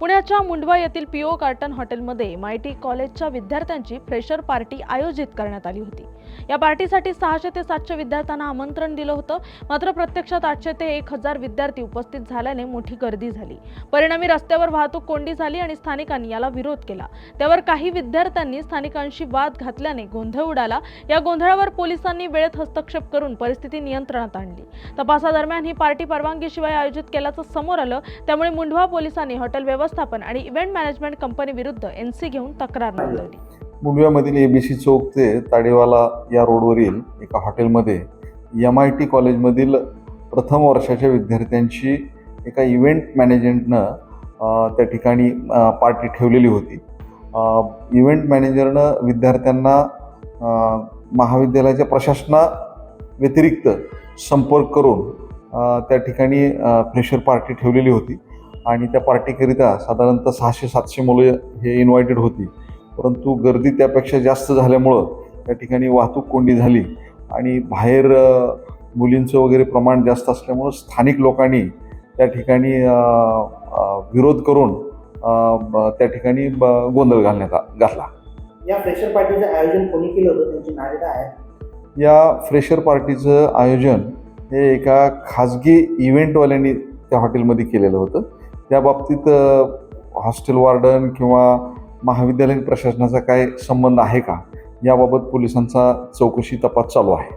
पुण्याच्या मुंडवा येथील PO carton हॉटेलमध्ये मायटी कॉलेजच्या विद्यार्थ्यांची फ्रेशर पार्टी आयोजित करण्यात आली होती. या पार्टीसाठी सहाशे ते सातशे विद्यार्थ्यांना आमंत्रण दिलं होतं. मात्र प्रत्यक्षात आठशे ते एक हजार विद्यार्थी उपस्थित झाल्याने मोठी गर्दी झाली. परिणामी रस्त्यावर वाहतूक कोंडी झाली आणि स्थानिकांनी याला विरोध केला. त्यावर काही विद्यार्थ्यांनी स्थानिकांशी वाद घातल्याने गोंधळ उडाला. या गोंधळावर पोलिसांनी वेळेत हस्तक्षेप करून परिस्थिती नियंत्रणात आणली. तपासादरम्यान ही पार्टी परवानगीशिवाय आयोजित केल्याचं समोर आलं. त्यामुळे मुंढवा पोलिसांनी हॉटेल व्यवस्थापन आणि इव्हेंट मॅनेजमेंट कंपनी विरुद्ध एनसी घेऊन तक्रार नोंदवली. मुंडव्यामधील एबीसी चौक ते ताडेवाला या रोडवरील एका हॉटेलमध्ये एम आय टी कॉलेजमधील प्रथम वर्षाच्या विद्यार्थ्यांची एका इव्हेंट मॅनेजमेंटनं त्या ठिकाणी पार्टी ठेवलेली होती. इव्हेंट मॅनेजरनं विद्यार्थ्यांना महाविद्यालयाच्या प्रशासना व्यतिरिक्त संपर्क करून त्या ठिकाणी फ्रेशर पार्टी ठेवलेली होती. आणि त्या पार्टीकरिता साधारणतः सहाशे सातशे मुलं हे इन्व्हायटेड होती. परंतु गर्दी त्यापेक्षा जास्त झाल्यामुळं त्या ठिकाणी वाहतूक कोंडी झाली आणि बाहेर मुलींचं वगैरे प्रमाण जास्त असल्यामुळं स्थानिक लोकांनी त्या ठिकाणी विरोध करून त्या ठिकाणी ब- गोंधळ घालण्यात घातला. या फ्रेशर पार्टीचं आयोजन कोणी केलं होतं? त्यांची आहेत? या फ्रेशर पार्टीचं आयोजन हे एका खाजगी इव्हेंटवाल्यांनी त्या हॉटेलमध्ये केलेलं होतं. त्या बाबतीत हॉस्टेल वॉर्डन किंवा महाविद्यालयीन प्रशासनाचा काय संबंध आहे का? याबाबत पोलिसांचा चौकशी तपास चालू आहे.